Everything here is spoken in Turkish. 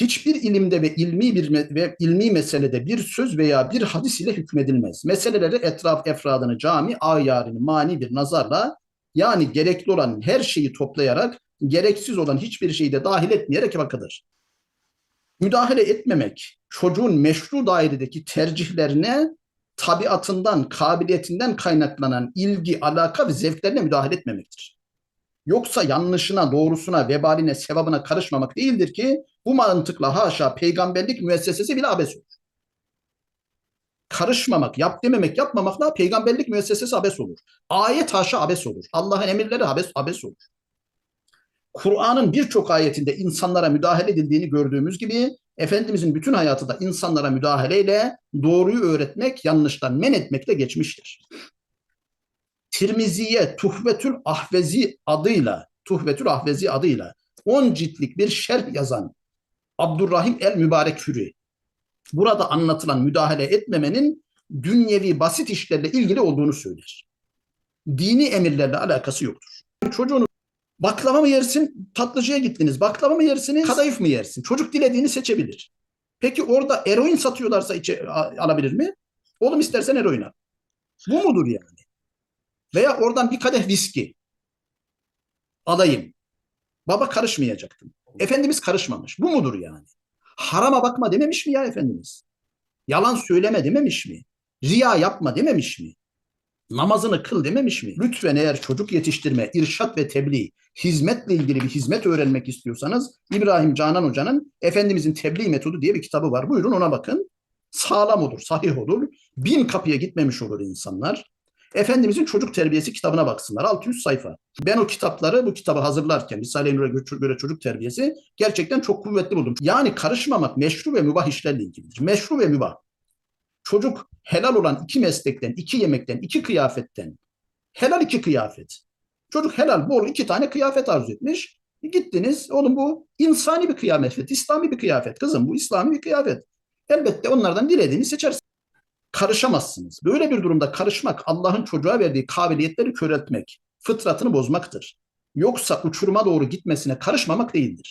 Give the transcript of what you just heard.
hiçbir ilimde ve ilmi bir ve ilmi meselede bir söz veya bir hadis ile hükmedilmez. Meseleleri etraf efradını cami, ayarını mani bir nazarla yani gerekli olan her şeyi toplayarak gereksiz olan hiçbir şeyi de dahil etmeyerek bakılır. Müdahale etmemek çocuğun meşru dairedeki tercihlerine tabiatından, kabiliyetinden kaynaklanan ilgi, alaka ve zevklerine müdahale etmemektir. Yoksa yanlışına, doğrusuna, vebaline, sevabına karışmamak değildir ki bu mantıkla haşa peygamberlik müessesesi bile abes olur. Karışmamak, yap dememek, yapmamakla peygamberlik müessesesi abes olur. Ayet haşa abes olur. Allah'ın emirleri abes, abes olur. Kur'an'ın birçok ayetinde insanlara müdahale edildiğini gördüğümüz gibi Efendimizin bütün hayatı da insanlara müdahaleyle doğruyu öğretmek, yanlıştan men etmekle geçmiştir. Tirmiziye Tuhvetül Ahvezi adıyla Tuhvetül Ahvezi adıyla 10 ciltlik bir şerh yazan Abdurrahim el Mübarek Hürri burada anlatılan müdahale etmemenin dünyevi basit işlerle ilgili olduğunu söyler. Dini emirlerle alakası yoktur. Çocuğunu baklava mı yersin, tatlıcıya gittiniz. Baklava mı yersiniz, kadayıf mı yersin? Çocuk dilediğini seçebilir. Peki orada eroin satıyorlarsa içe, alabilir mi? Oğlum istersen eroin al. Bu mudur yani? Veya oradan bir kadeh viski alayım. Baba karışmayacaktım. Efendimiz karışmamış. Bu mudur yani? Harama bakma dememiş mi ya Efendimiz? Yalan söyleme dememiş mi? Riya yapma dememiş mi? Namazını kıl dememiş mi? Lütfen eğer çocuk yetiştirme, irşat ve tebliğ, hizmetle ilgili bir hizmet öğrenmek istiyorsanız İbrahim Canan Hoca'nın Efendimizin Tebliğ Metodu diye bir kitabı var. Buyurun ona bakın. Sağlam olur, sahih olur. Bin kapıya gitmemiş olur insanlar. Efendimizin çocuk terbiyesi kitabına baksınlar. 600 sayfa. Ben o kitapları bu kitabı hazırlarken Risale-i Nur'a göre çocuk terbiyesi gerçekten çok kuvvetli buldum. Yani karışmamak meşru ve mübah işlerle ilgilidir. Meşru ve mübah. Çocuk helal olan iki meslekten, iki yemekten, iki kıyafetten, helal iki kıyafet. Çocuk helal bol iki tane kıyafet arzu etmiş. E gittiniz, oğlum bu insani bir kıyafet, İslami bir kıyafet. Kızım bu İslami bir kıyafet. Elbette onlardan dilediğini seçersin. Karışamazsınız. Böyle bir durumda karışmak Allah'ın çocuğa verdiği kabiliyetleri köreltmek, fıtratını bozmaktır. Yoksa uçuruma doğru gitmesine karışmamak değildir.